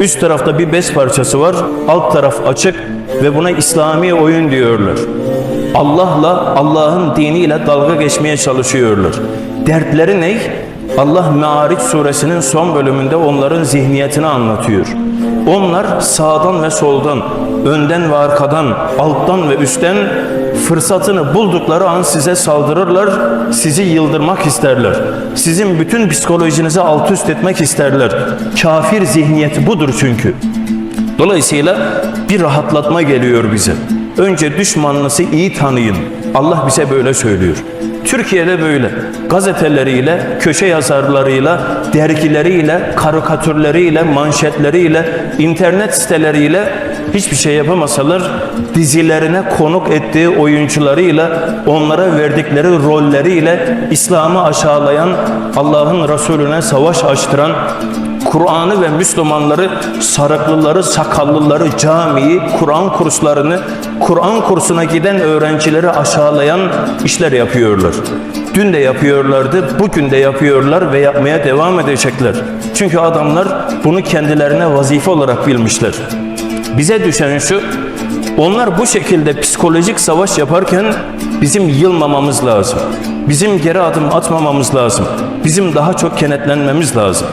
Üst tarafta bir bez parçası var, alt taraf açık ve buna İslami oyun diyorlar. Allah'la, Allah'ın diniyle dalga geçmeye çalışıyorlar. Dertleri ne? Allah Me'ariç suresinin son bölümünde onların zihniyetini anlatıyor. Onlar sağdan ve soldan, önden ve arkadan, alttan ve üstten fırsatını buldukları an size saldırırlar, sizi yıldırmak isterler. Sizin bütün psikolojinizi alt üst etmek isterler. Kafir zihniyeti budur çünkü. Dolayısıyla bir rahatlatma geliyor bize. Önce düşmanınızı iyi tanıyın. Allah bize böyle söylüyor. Türkiye'de böyle. Gazeteleriyle, köşe yazarlarıyla, dergileriyle, karikatürleriyle, manşetleriyle, internet siteleriyle hiçbir şey yapamasalar dizilerine konuk ettiği oyuncularıyla, onlara verdikleri rolleriyle İslam'ı aşağılayan, Allah'ın Resulüne savaş açtıran, Kur'an'ı ve Müslümanları, sarıklıları, sakallıları, camiyi, Kur'an kurslarını, Kur'an kursuna giden öğrencileri aşağılayan işler yapıyorlar. Dün de yapıyorlardı, bugün de yapıyorlar ve yapmaya devam edecekler. Çünkü adamlar bunu kendilerine vazife olarak bilmişler. Bize düşen şu, onlar bu şekilde psikolojik savaş yaparken bizim yılmamamız lazım. Bizim geri adım atmamamız lazım. Bizim daha çok kenetlenmemiz lazım.